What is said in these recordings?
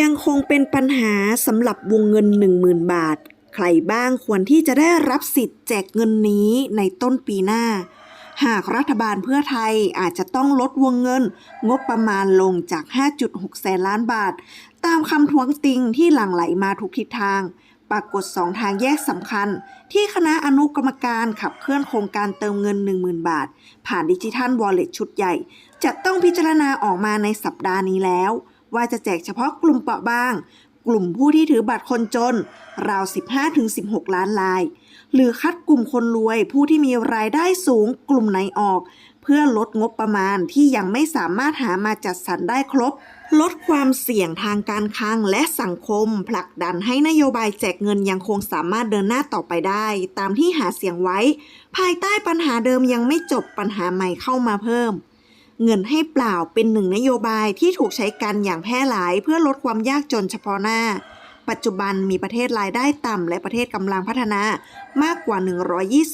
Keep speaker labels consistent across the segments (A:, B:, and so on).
A: ยังคงเป็นปัญหาสำหรับวงเงิน 10,000 บาท ใครบ้างควรที่จะได้รับสิทธิ์แจกเงินนี้ในต้นปีหน้า หากรัฐบาลเพื่อไทยอาจจะต้องลดวงเงิน งบประมาณลงจาก 5.6 แสนล้านบาท ตามคำทวงติงที่หลั่งไหลมาทุกทิศทางปรากฏสองทางแยกสำคัญ ที่คณะอนุกรรมการขับเคลื่อนโครงการเติมเงิน 10,000 บาท ผ่านดิจิทัลวอลเล็ตชุดใหญ่ จะต้องพิจารณาออกมาในสัปดาห์นี้แล้ว ว่าจะแจกเฉพาะกลุ่มเปราะบาง กลุ่มผู้ที่ถือบัตรคนจน ราว 15-16 ล้านราย หรือคัดกลุ่มคนรวยผู้ที่มีรายได้สูงกลุ่มไหนออก เพื่อลดงบประมาณที่ยังไม่สามารถหามาจัดสรรได้ครบ ลดความเสี่ยงทางการคลังและสังคม ผลักดันให้นโยบายแจกเงินยังคงสามารถเดินหน้าต่อไปได้ ตามที่หาเสียงไว้ ภายใต้ปัญหาเดิมยังไม่จบปัญหาใหม่เข้ามาเพิ่ม เงินให้เปล่าเป็นหนึ่งนโยบายที่ถูกใช้กันอย่างแพร่หลายเพื่อลดความยากจนเฉพาะหน้า ปัจจุบันมีประเทศรายได้ต่ำและประเทศกำลังพัฒนามากกว่า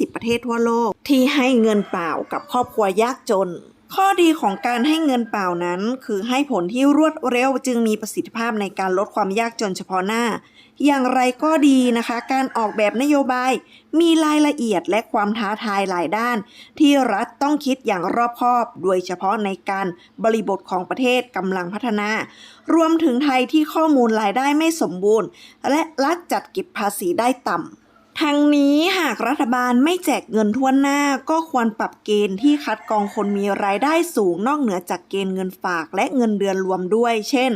A: 120 ประเทศทั่วโลก ที่ให้เงินเปล่ากับครอบครัวยากจน ข้อดีของการให้เงินเปล่านั้น คือให้ผลที่รวดเร็วจึงมีประสิทธิภาพในการลดความยากจนเฉพาะหน้า อย่างไรก็ดีนะคะ การออกแบบนโยบาย มีรายละเอียดและความท้าทายหลายด้าน ที่รัฐต้องคิดอย่างรอบคอบ โดยเฉพาะในการบริบทของประเทศกำลังพัฒนา รวมถึงไทยที่ข้อมูลรายได้ไม่สมบูรณ์ และรัฐจัดเก็บภาษีได้ต่ำ ทั้งนี้หากรัฐบาลไม่แจกเงินทั่วหน้าก็ควรปรับเกณฑ์ที่คัดกรองคนมีรายได้สูงนอกเหนือจากเกณฑ์เงินฝากและเงินเดือนรวมด้วย เช่น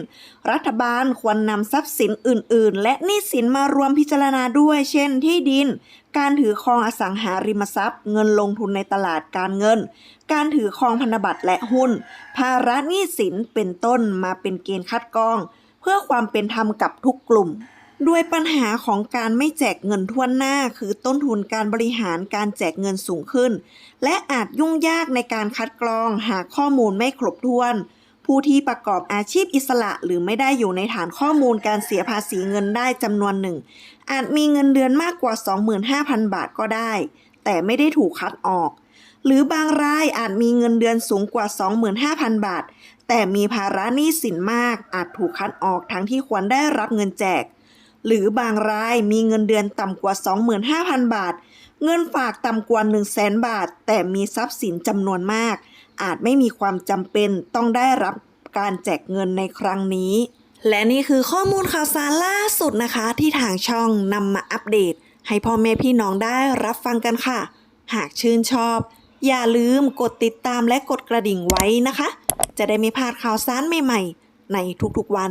A: รัฐบาลควรนำทรัพย์สินอื่น ๆ และหนี้สินมารวมพิจารณาด้วย เช่น ที่ดิน การถือครองอสังหาริมทรัพย์ เงินลงทุนในตลาดการเงิน การถือครองพันธบัตรและหุ้น ภาระหนี้สินเป็นต้นมาเป็นเกณฑ์คัดกรอง เพื่อความเป็นธรรมกับทุกกลุ่ม ด้วยปัญหาของการไม่แจกเงินทั่วหน้า คือต้นทุนการบริหารการแจกเงินสูงขึ้น และอาจยุ่งยากในการคัดกรองหาข้อมูลไม่ครบถ้วน ผู้ที่ประกอบอาชีพอิสระหรือไม่ได้อยู่ในฐานข้อมูลการเสียภาษีเงินได้จำนวนหนึ่ง อาจมีเงินเดือนมากกว่า 25,000 บาทก็ได้ แต่ไม่ได้ถูกคัดออก หรือบางรายอาจมีเงินเดือนสูงกว่า 25,000 บาท แต่มีภาระหนี้สินมากอาจถูกคัดออกทั้งที่ควรได้รับเงินแจก หรือบางรายมีเงินเดือนต่ำกว่า 25,000 บาท เงินฝากต่ำกว่า 100,000 บาท แต่มีทรัพย์สินจำนวนมาก อาจไม่มีความจำเป็นต้องได้รับการแจกเงินในครั้งนี้ และนี่คือข้อมูลข่าวสารล่าสุดนะคะ ที่ทางช่องนำมาอัปเดต ให้พ่อแม่พี่น้องได้รับฟังกันค่ะ หากชื่นชอบ อย่าลืมกดติดตามและกดกระดิ่งไว้นะคะ จะได้ไม่พลาดข่าวสารใหม่ๆ ในทุกๆวัน